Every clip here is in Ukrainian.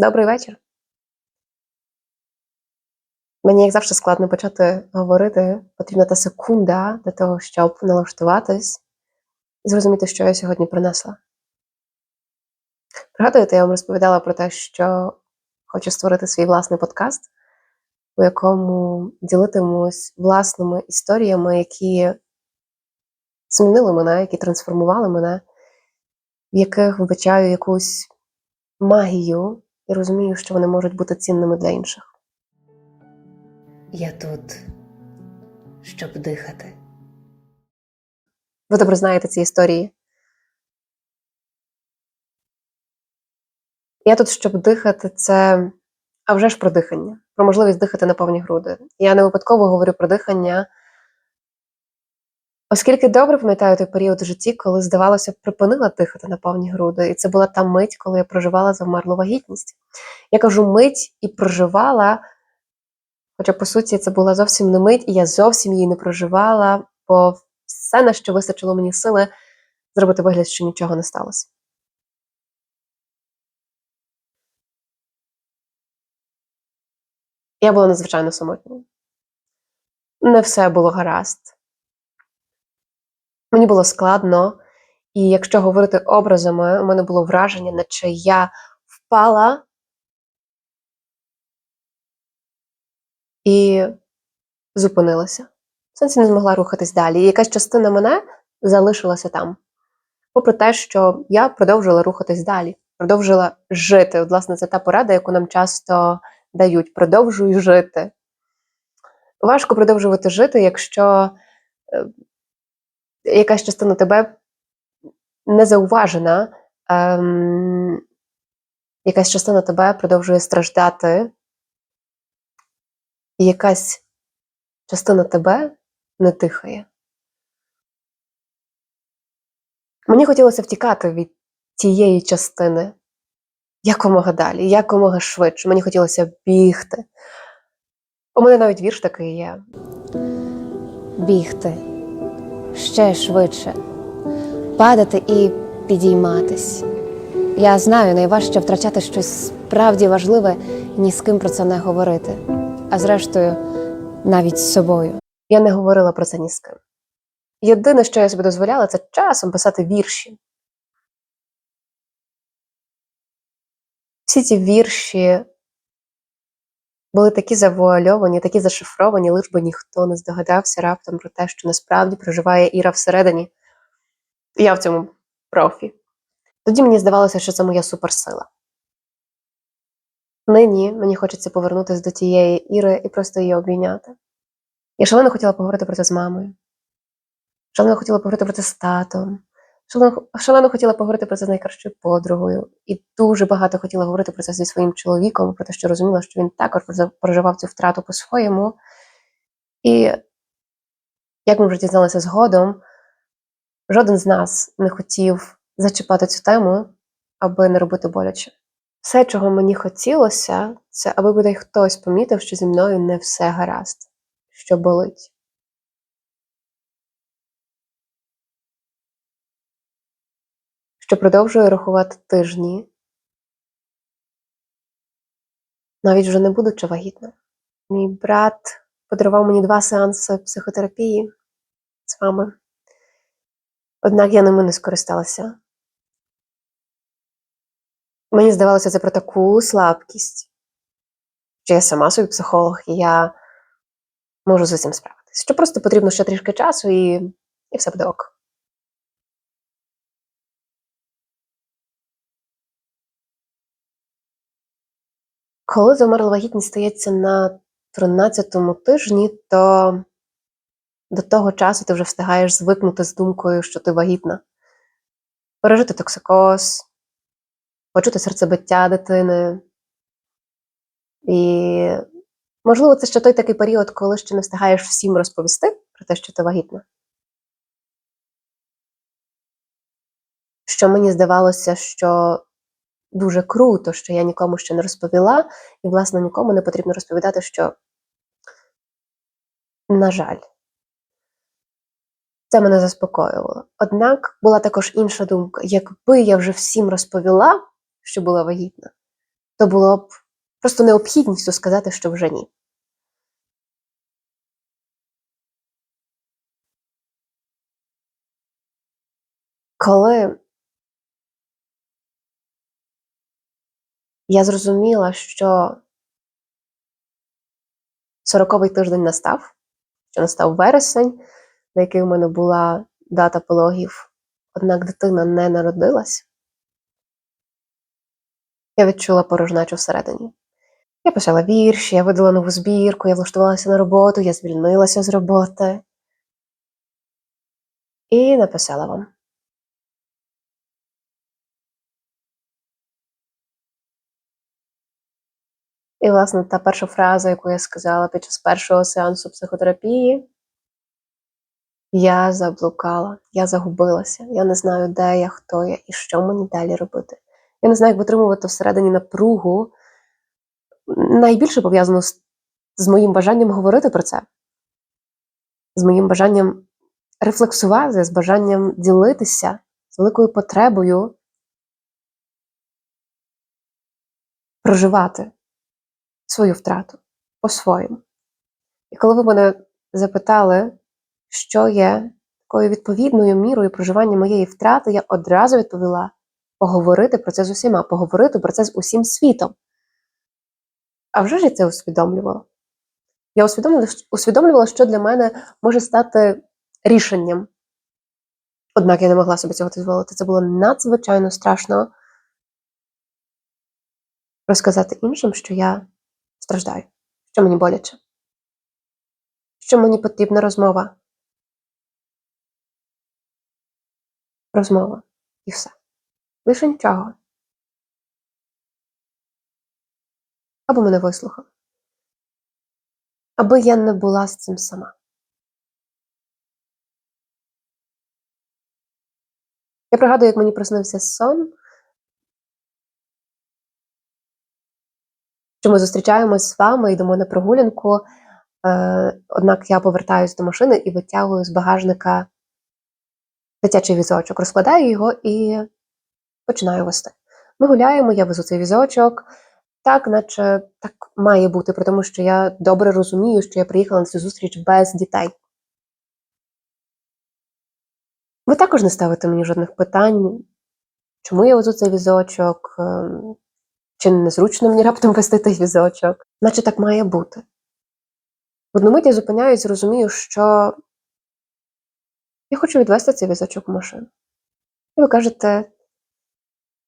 Добрий вечір. Мені, як завжди, складно почати говорити. Потрібна та секунда для того, щоб налаштуватись і зрозуміти, що я сьогодні принесла. Пригадуєте, я вам розповідала про те, що хочу створити свій власний подкаст, у якому ділитимусь власними історіями, які змінили мене, які трансформували мене, в яких вбачаю якусь магію і розумію, що вони можуть бути цінними для інших. Я тут, щоб дихати. Ви добре знаєте ці історії. Я тут, щоб дихати, це а вже ж про дихання, про можливість дихати на повні груди. Я не випадково говорю про дихання, оскільки добре пам'ятаю той період у житті, коли, здавалося, припинила дихати на повні груди. І це була та мить, коли я проживала завмерлу вагітність. Я кажу мить і проживала, хоча, по суті, це була зовсім не мить, і я зовсім її не проживала, бо все, на що вистачило мені сили, зробити вигляд, що нічого не сталося. Я була надзвичайно самотньою. Не все було гаразд. Мені було складно, і якщо говорити образами, у мене було враження, наче я впала і зупинилася. В сенсі не змогла рухатись далі. І якась частина мене залишилася там. Попри те, що я продовжила рухатись далі, продовжила жити. От, власне, це та порада, яку нам часто дають: продовжуй жити. Важко продовжувати жити, якщо е, якась частина тебе не зауважена, ем, якась частина тебе продовжує страждати, і якась частина тебе не дихає. Мені хотілося втікати від тієї частини якомога далі, якомога швидше. Мені хотілося бігти. У мене навіть вірш такий є. Бігти ще швидше, падати і підійматись. Я знаю, найважче втрачати щось справді важливе і ні з ким про це не говорити. А зрештою, навіть з собою. Я не говорила про це ні з ким. Єдине, що я собі дозволяла, це часом писати вірші. Всі ці вірші були такі завуальовані, такі зашифровані, лиш би ніхто не здогадався раптом про те, що насправді проживає Іра всередині. Я в цьому профі. Тоді мені здавалося, що це моя суперсила. Нині мені хочеться повернутися до тієї Іри і просто її обійняти. Я шалено хотіла поговорити про це з мамою. Шалено хотіла поговорити про це з татом. Шалено, хотіла поговорити про це з найкращою подругою. І дуже багато хотіла говорити про це зі своїм чоловіком, про те, що розуміла, що він також проживав цю втрату по-своєму. І як ми вже дізналися згодом, жоден з нас не хотів зачіпати цю тему, аби не робити боляче. Все, чого мені хотілося, це аби бодай хтось помітив, що зі мною не все гаразд, що болить. Що продовжую рахувати тижні, навіть вже не будучи вагітна. Мій брат подарував мені два сеанси психотерапії з вами. Однак я ними не скористалася. Мені здавалося, це про таку слабкість, що я сама собі психолог, і я можу з цим справитися. Що просто потрібно ще трішки часу, і, і все буде ок. Коли замерла вагітність стається на 13-му тижні, то до того часу ти вже встигаєш звикнути з думкою, що ти вагітна, пережити токсикоз, почути серцебиття дитини. І, можливо, це ще той такий період, коли ще не встигаєш всім розповісти про те, що ти вагітна. Що мені здавалося, що дуже круто, що я нікому ще не розповіла, і, власне, нікому не потрібно розповідати, що, на жаль, це мене заспокоювало. Однак була також інша думка: якби я вже всім розповіла, що була вагітна, то було б просто необхідністю сказати, що вже ні. Коли я зрозуміла, що сороковий тиждень настав, що настав вересень, на який у мене була дата пологів, однак дитина не народилась, я відчула порожнечу всередині. Я писала вірші, я видала нову збірку, я влаштувалася на роботу, я звільнилася з роботи і написала вам. І, власне, та перша фраза, яку я сказала під час першого сеансу психотерапії, я заблукала, я загубилася, я не знаю, де я, хто я і що мені далі робити. Я не знаю, як витримувати всередині напругу. Найбільше пов'язано з, з моїм бажанням говорити про це, з моїм бажанням рефлексувати, з бажанням ділитися, з великою потребою проживати свою втрату по-своєму. І коли ви мене запитали, що є такою відповідною мірою проживання моєї втрати, я одразу відповіла поговорити про це з усіма, поговорити про це з усім світом. А вже ж я це усвідомлювала. Я усвідомлювала, що для мене може стати рішенням. Однак я не могла собі цього дозволити. Це було надзвичайно страшно розказати іншим, що я страждаю, що мені боляче, що мені потрібна розмова. Розмова і все. Лише нічого. Аби мене вислухали. Аби я не була з цим сама. Я пригадую, як мені приснився сон, що ми зустрічаємось з вами, йдемо на прогулянку. Е, однак я повертаюся до машини і витягую з багажника дитячий візочок, розкладаю його і починаю вести. Ми гуляємо, я везу цей візочок. Так, наче так має бути, тому, що я добре розумію, що я приїхала на цю зустріч без дітей. Ви також не ставите мені жодних питань, чому я везу цей візочок, ем, чи незручно мені раптом вести той візочок, наче так має бути. В одну мить я зупиняюсь розумію, що я хочу відвести цей візочок в машину. І ви кажете,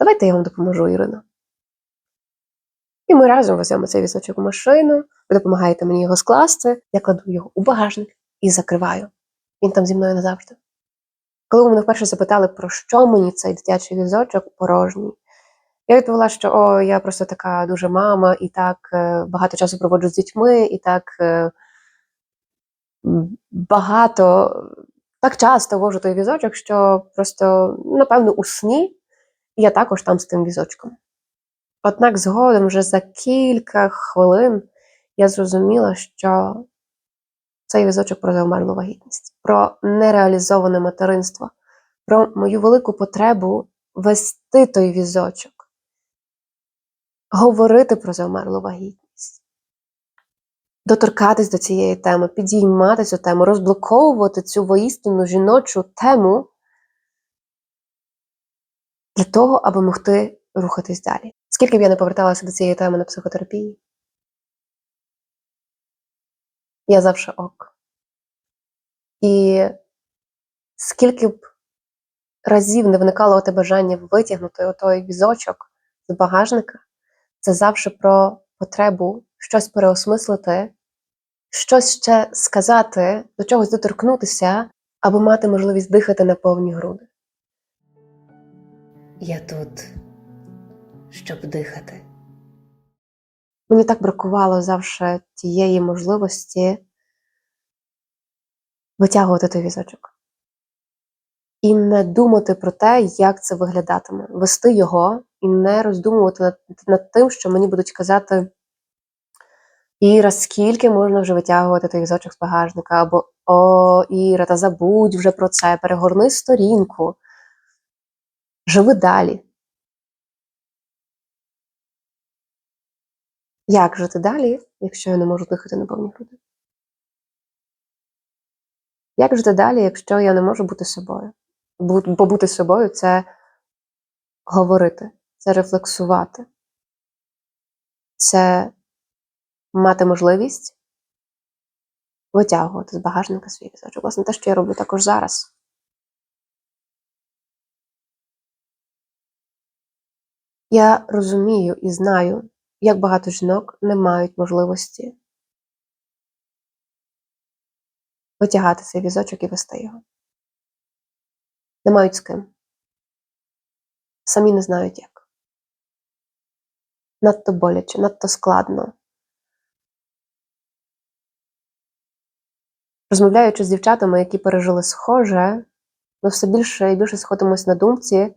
давайте я вам допоможу, Ірина. І ми разом веземо цей візочок в машину, ви допомагаєте мені його скласти, я кладу його у багажник і закриваю. Він там зі мною назавжди. Коли ви мене вперше запитали, про що мені цей дитячий візочок порожній, я відповіла, що о, я просто така дуже мама, і так е, багато часу проводжу з дітьми, і так е, багато, так часто вожу той візочок, що просто, напевно, у сні я також там з тим візочком. Однак згодом, вже за кілька хвилин, я зрозуміла, що цей візочок про завмерлу вагітність, про нереалізоване материнство, про мою велику потребу вести той візочок, говорити про завмерлу вагітність, доторкатись до цієї теми, підіймати цю тему, розблоковувати цю воістину жіночу тему для того, аби могти рухатись далі. Скільки б я не поверталася до цієї теми на психотерапії, я завжди ок. І скільки б разів не виникало у тебе бажання витягнути отой візочок з багажника, це завжди про потребу щось переосмислити, щось ще сказати, до чогось доторкнутися, аби мати можливість дихати на повні груди. Я тут, щоб дихати. Мені так бракувало завжди тієї можливості витягувати той візочок. І не думати про те, як це виглядатиме, вести його і не роздумувати над, над тим, що мені будуть казати, Іра, скільки можна вже витягувати той візочок з багажника, або О, Іра, та забудь вже про це, перегорни сторінку, живи далі. Як жити далі, якщо я не можу дихати на повні груди? Як жити далі, якщо я не можу бути собою? Бо бути собою це говорити, це рефлексувати, це мати можливість витягувати з багажника свій візочок. Власне, те, що я роблю також зараз. Я розумію і знаю, як багато жінок не мають можливості витягати цей візочок і вести його. Не мають з ким. Самі не знають як. Надто боляче, надто складно. Розмовляючи з дівчатами, які пережили схоже, ми все більше і більше сходимось на думці,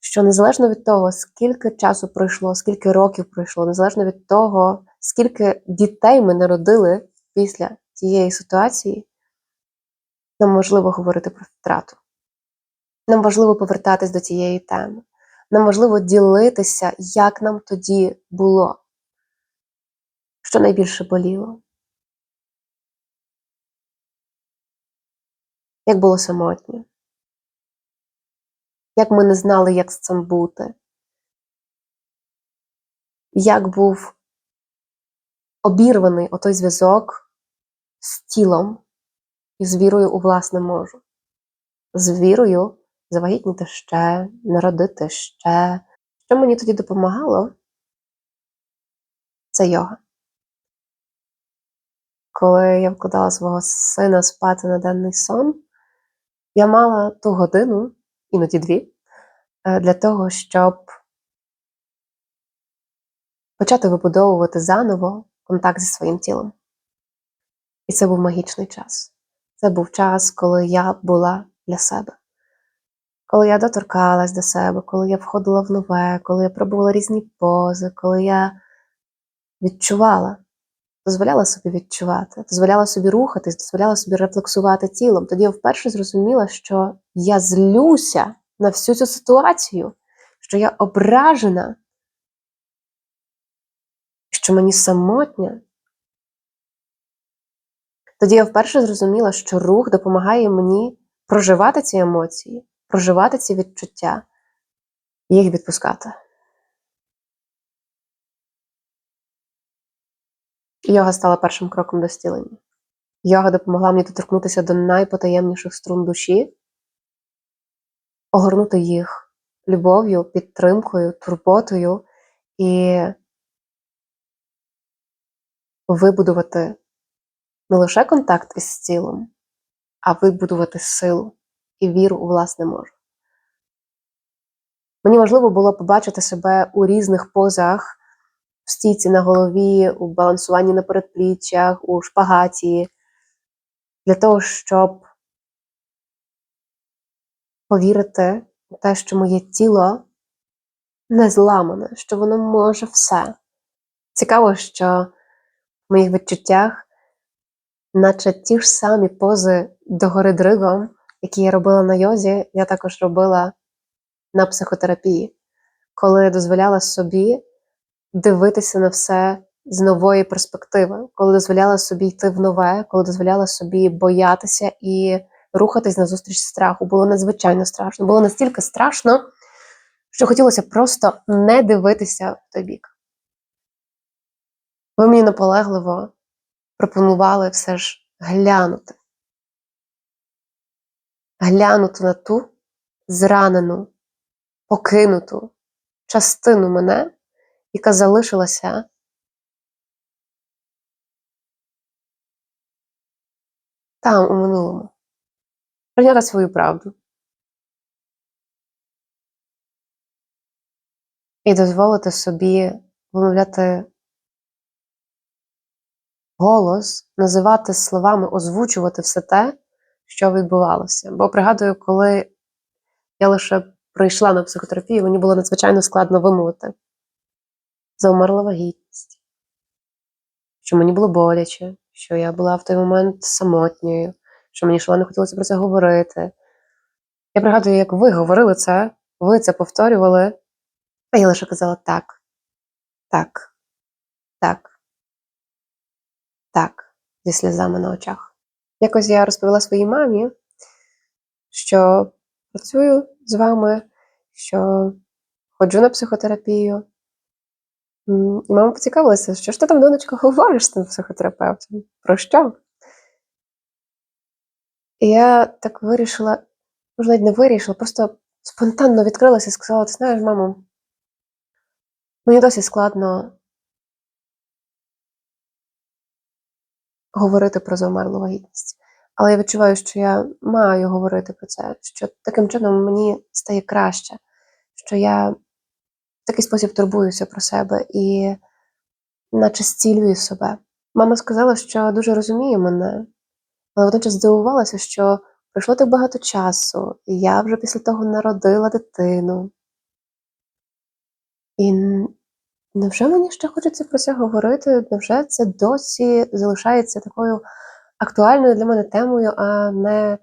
що незалежно від того, скільки часу пройшло, скільки років пройшло, незалежно від того, скільки дітей ми народили після цієї ситуації, нам важливо говорити про втрату. Нам важливо повертатись до цієї теми. Нам важливо ділитися, як нам тоді було, що найбільше боліло. Як було самотньо, як ми не знали, як з цим бути, як був обірваний отой зв'язок з тілом і з вірою у власне можу, з вірою завагітніти ще, народити ще. Що мені тоді допомагало? Це йога. Коли я вкладала свого сина спати на денний сон, я мала ту годину, іноді дві, е, для того, щоб почати вибудовувати заново контакт зі своїм тілом. І це був магічний час. Це був час, коли я була для себе. Коли я доторкалась до себе, коли я входила в нове, коли я пробувала різні пози, коли я відчувала, дозволяла собі відчувати, дозволяла собі рухатись, дозволяла собі рефлексувати тілом. Тоді я вперше зрозуміла, що я злюся на всю цю ситуацію, що я ображена, що мені самотня. Тоді я вперше зрозуміла, що рух допомагає мені проживати ці емоції, проживати ці відчуття і їх відпускати. Йога стала першим кроком до зцілення. Йога допомогла мені доторкнутися до найпотаємніших струн душі, огорнути їх любов'ю, підтримкою, турботою і вибудувати не лише контакт із тілом, а вибудувати силу і віру у власне може. Мені важливо було побачити себе у різних позах, в стійці на голові, у балансуванні на передпліччях, у шпагаті, для того, щоб повірити у те, що моє тіло не зламане, що воно може все. Цікаво, що в моїх відчуттях, наче ті ж самі пози догори дригом, які я робила на йозі, я також робила на психотерапії, коли дозволяла собі дивитися на все з нової перспективи, коли дозволяла собі йти в нове, коли дозволяла собі боятися і рухатись назустріч страху. Було надзвичайно страшно. Було настільки страшно, що хотілося просто не дивитися в той бік. Ви мені наполегливо пропонували все ж глянути. Глянути на ту зранену, покинуту частину мене, яка залишилася там, у минулому. Прийняти свою правду. І дозволити собі вимовляти голос, називати словами, озвучувати все те, що відбувалося. Бо пригадую, коли я лише прийшла на психотерапію, мені було надзвичайно складно вимовити. Завмерла вагітність, що мені було боляче, що я була в той момент самотньою, що мені шалено хотілося про це говорити. Я пригадую, як ви говорили це, ви це повторювали, а я лише казала так, так, Так. Так, зі сльозами на очах. Якось я розповіла своїй мамі, що працюю з вами, що ходжу на психотерапію. І мама поцікавилася, що ж ти там, донечко, говориш з тим психотерапевтом? Про що? І я так вирішила, може, навіть не вирішила, просто спонтанно відкрилася і сказала: ти знаєш, мамо, мені досі складно говорити про завмерлу вагітність. Але я відчуваю, що я маю говорити про це, що таким чином мені стає краще, що я в такий спосіб турбуюся про себе і наче зцілюю себе. Мама сказала, що дуже розуміє мене, але водночас здивувалася, що пройшло так багато часу, і я вже після того народила дитину. І невже мені ще хочеться про це говорити? Невже це досі залишається такою актуальною для мене темою, а не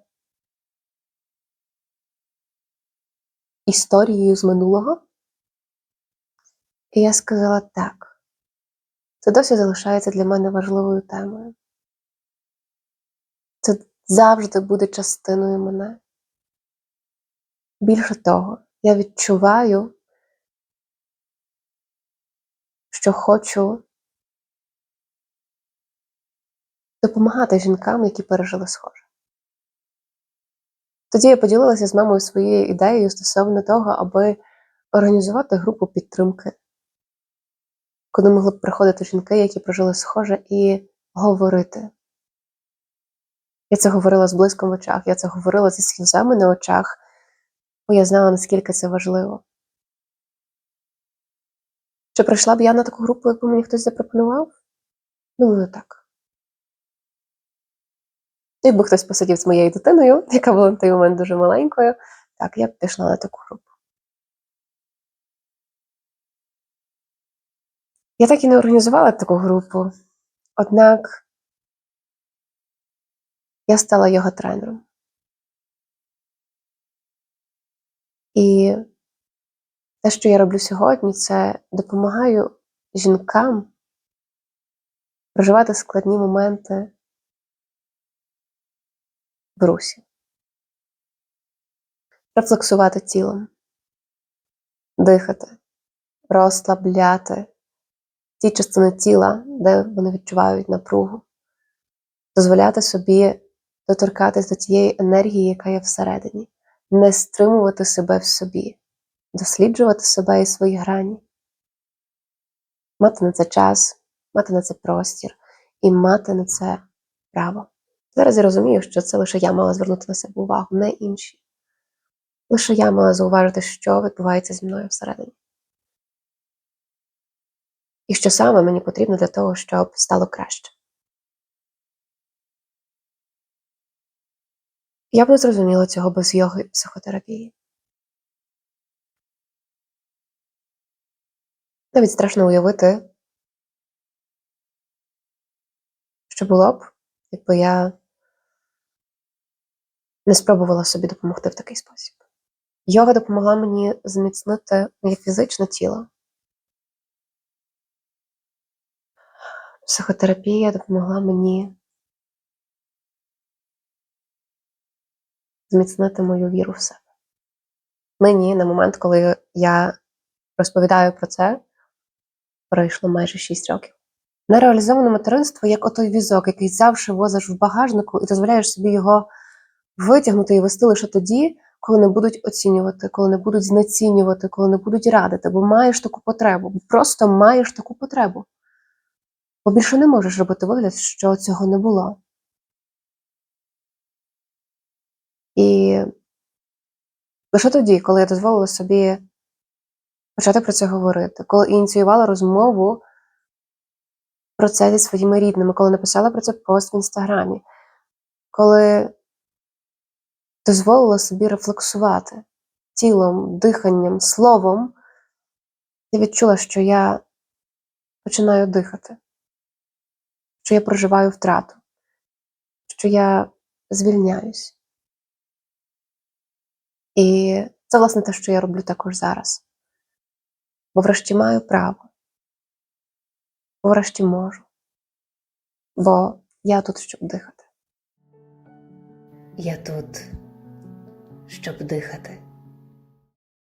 історією з минулого? І я сказала так. Це досі залишається для мене важливою темою. Це завжди буде частиною мене. Більше того, я відчуваю, що хочу допомагати жінкам, які пережили схоже. Тоді я поділилася з мамою своєю ідеєю стосовно того, аби організувати групу підтримки, куди могли б приходити жінки, які прожили схоже, і говорити. Я це говорила з блиском в очах, я це говорила зі сльозами на очах, бо я знала, наскільки це важливо. Чи прийшла б я на таку групу, якби мені хтось запропонував? Думаю, так. Якби хтось посидів з моєю дитиною, яка була на той момент дуже маленькою, так, я б пішла на таку групу. Я так і не організувала таку групу, однак я стала його тренером. І те, що я роблю сьогодні, це допомагаю жінкам проживати складні моменти в русі, рефлексувати тілом, дихати, розслабляти ті частини тіла, де вони відчувають напругу, дозволяти собі доторкатись до тієї енергії, яка є всередині, не стримувати себе в собі, досліджувати себе і свої грані, мати на це час, мати на це простір і мати на це право. Зараз я розумію, що це лише я мала звернути на себе увагу, не інші. Лише я мала зауважити, що відбувається зі мною всередині. І що саме мені потрібно для того, щоб стало краще. Я б не зрозуміла цього без йоги і психотерапії. Навіть страшно уявити, що було б, якби я не спробувала собі допомогти в такий спосіб. Йога допомогла мені зміцнити моє фізичне тіло. Психотерапія допомогла мені зміцнити мою віру в себе. Нині, на момент, коли я розповідаю про це, пройшло майже 6 років. Нереалізоване материнство як отой візок, який завжди возиш в багажнику і дозволяєш собі його витягнути і вести лише тоді, коли не будуть оцінювати, коли не будуть знецінювати, коли не будуть радити, бо маєш таку потребу, просто маєш таку потребу. Бо більше не можеш робити вигляд, що цього не було. І лише тоді, коли я дозволила собі почати про це говорити, коли ініціювала розмову про це зі своїми рідними, коли написала про це пост в інстаграмі, коли дозволила собі рефлексувати тілом, диханням, словом, я відчула, що я починаю дихати, що я проживаю втрату, що я звільняюсь. І це, власне, те, що я роблю також зараз. Бо врешті маю право врешті можу. Бо я тут, щоб дихати. Я тут, щоб дихати.